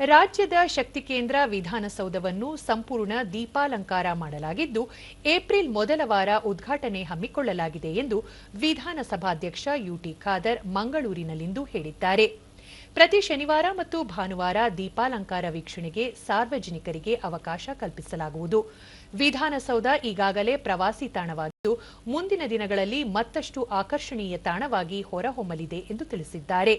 ರಾಜ್ಯದ ಶಕ್ತಿ ಕೇಂದ್ರ ವಿಧಾನಸೌಧವನ್ನು ಸಂಪೂರ್ಣ ದೀಪಾಲಂಕಾರ ಮಾಡಲಾಗಿದ್ದು, ಏಪ್ರಿಲ್ ಮೊದಲ ವಾರ ಉದ್ಘಾಟನೆ ಹಮ್ಮಿಕೊಳ್ಳಲಾಗಿದೆ ಎಂದು ವಿಧಾನಸಭಾಧ್ಯಕ್ಷ ಯುಟಿ ಖಾದರ್ ಮಂಗಳೂರಿನಲ್ಲಿಂದು ಹೇಳಿದ್ದಾರೆ. ಪ್ರತಿ ಶನಿವಾರ ಮತ್ತು ಭಾನುವಾರ ದೀಪಾಲಂಕಾರ ವೀಕ್ಷಣೆಗೆ ಸಾರ್ವಜನಿಕರಿಗೆ ಅವಕಾಶ ಕಲ್ಪಿಸಲಾಗುವುದು. ವಿಧಾನಸೌಧ ಈಗಾಗಲೇ ಪ್ರವಾಸಿ ತಾಣವಾಗಿದ್ದು, ಮುಂದಿನ ದಿನಗಳಲ್ಲಿ ಮತ್ತಷ್ಟು ಆಕರ್ಷಣೀಯ ತಾಣವಾಗಿ ಹೊರಹೊಮ್ಮಲಿದೆ ಎಂದು ತಿಳಿಸಿದ್ದಾರೆ.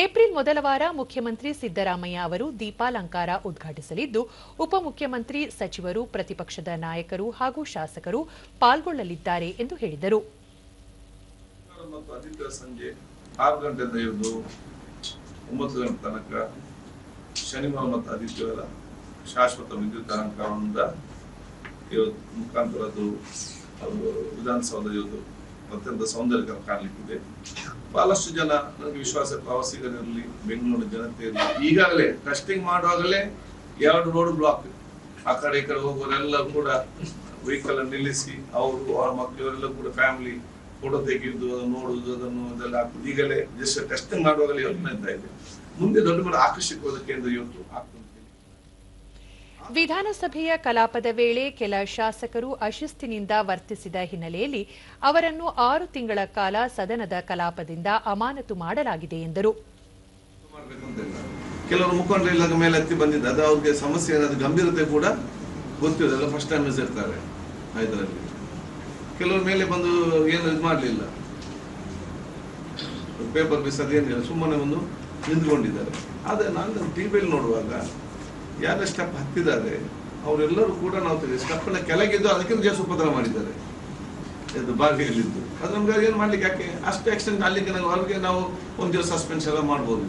ಏಪ್ರಿಲ್ ಮೊದಲ ವಾರ ಮುಖ್ಯಮಂತ್ರಿ ಸಿದ್ದರಾಮಯ್ಯ ಅವರು ದೀಪಾಲಂಕಾರ ಉದ್ಘಾಟಿಸಲಿದ್ದು, ಉಪಮುಖ್ಯಮಂತ್ರಿ ಸಚಿವರು, ಪ್ರತಿಪಕ್ಷದ ನಾಯಕರು ಹಾಗೂ ಶಾಸಕರು ಪಾಲ್ಗೊಳ್ಳಲಿದ್ದಾರೆ ಎಂದು ಹೇಳಿದರು. ಒಂಬತ್ತು ಗಂಟೆ ತನಕ ಶನಿವಾರ ಮತ್ತು ಆದಿತ್ಯವಾರ ಶಾಶ್ವತ ವಿದ್ಯುತ್ ಅಲಂಕಾರದಿಂದ ಇವತ್ತು ಮುಖಾಂತರ ಅದು ವಿಧಾನಸೌಧ ಇವತ್ತು ಅತ್ಯಂತ ಸೌಂದರ್ಯ ಕಾಣಲಿಕ್ಕಿದೆ. ಬಹಳಷ್ಟು ಜನ ನನಗೆ ವಿಶ್ವಾಸ ಪ್ರವಾಸಿಗರಲ್ಲಿ ಬೆಂಗಳೂರಿನ ಜನತೆಯಲ್ಲಿ ಈಗಾಗಲೇ ಟೆಸ್ಟಿಂಗ್ ಮಾಡುವಾಗಲೇ ಎರಡು ರೋಡ್ ಬ್ಲಾಕ್ ಆ ಕಡೆ ಈ ಕಡೆ ಹೋಗೋರೆಲ್ಲ ಕೂಡ ವೆಹಿಕಲ್ ನಿಲ್ಲಿಸಿ, ಅವರು, ಅವರ ಮಕ್ಕಳು ಇವರೆಲ್ಲ ಕೂಡ ಫ್ಯಾಮಿಲಿ ಫೋಟೋ ತೆಗೆಯುವುದು ನೋಡುವುದು ಅದನ್ನು ಅದೆಲ್ಲ ಹಾಕುದು. ಈಗಲೇ ಜಸ್ಟ್ ಟೆಸ್ಟಿಂಗ್ ಮಾಡುವಾಗಲೇ ಯೋಚನೆ ಅಂತ ಇದೆ. ಮುಂದೆ ದೊಡ್ಡ ಮಟ್ಟ ಆಕರ್ಷಕವಾದ ಕೇಂದ್ರ ಇವತ್ತು ಆಗ್ತದೆ ವಿಧಾನಸಭೆಯ ಕಲಾಪದ ವೇಳೆ ಕೆಲ ಶಾಸಕರು ಅಶಿಸ್ತಿನಿಂದ ವರ್ತಿಸಿದ ಹಿನ್ನೆಲೆಯಲ್ಲಿ ಅವರನ್ನು ಆರು ತಿಂಗಳ ಕಾಲ ಸದನದ ಕಲಾಪದಿಂದ ಅಮಾನತು ಮಾಡಲಾಗಿದೆ ಎಂದರು. ಕೆಲವರು ಮುಖಂಡರೆಲ್ಲ ಮೇಲೆ ಎತ್ತಿ ಬಂದಿದ್ದ ಅದು ಅವ್ರಿಗೆ ಸಮಸ್ಯೆ ಏನಾದ್ರು ಗಂಭೀರತೆ ಕೂಡ ಗೊತ್ತಿರೋದಿಲ್ಲ. ಫಸ್ಟ್ ಟೈಮ್ ಇರ್ತಾರೆ ಇದರಲ್ಲಿ. ಕೆಲವ್ರ ಮೇಲೆ ಬಂದು ಏನು ಇದು ಮಾಡಲಿಲ್ಲ. ಪೇಪರ್ ಬಿಸೋದು ಏನಿಲ್ಲ ಸುಮ್ಮನೆ ಒಂದು ನಿಂತ್ಕೊಂಡಿದ್ದಾರೆ. ಆದರೆ ನಾನು ಟಿ ವಿಯಲ್ಲಿ ನೋಡುವಾಗ ಯಾರ ಸ್ಟೆಪ್ ಹತ್ತಿದ್ದಾರೆ ಅವರೆಲ್ಲರೂ ಕೂಡ ನಾವು ಸ್ಟೆಪ್ನ ಕೆಳಗಿದ್ದು ಅದಕ್ಕಿಂತ ಜಾಸ್ತಿ ಉಪದ್ರ ಮಾಡಿದ್ದಾರೆ. ಇದು ಬಾಗಿಲಿದ್ದು ಅದು ನಮ್ಗೆ ಏನು ಮಾಡ್ಲಿಕ್ಕೆ ಯಾಕೆ? ಅಷ್ಟು ಎಕ್ಸ್ಟೆಂಟ್ ಅಲ್ಲಿಗೆ ನಾವು ಅವ್ರಿಗೆ ನಾವು ಒಂದು ದಿವಸ ಸಸ್ಪೆನ್ಸ್ ಎಲ್ಲ ಮಾಡ್ಬೋದು.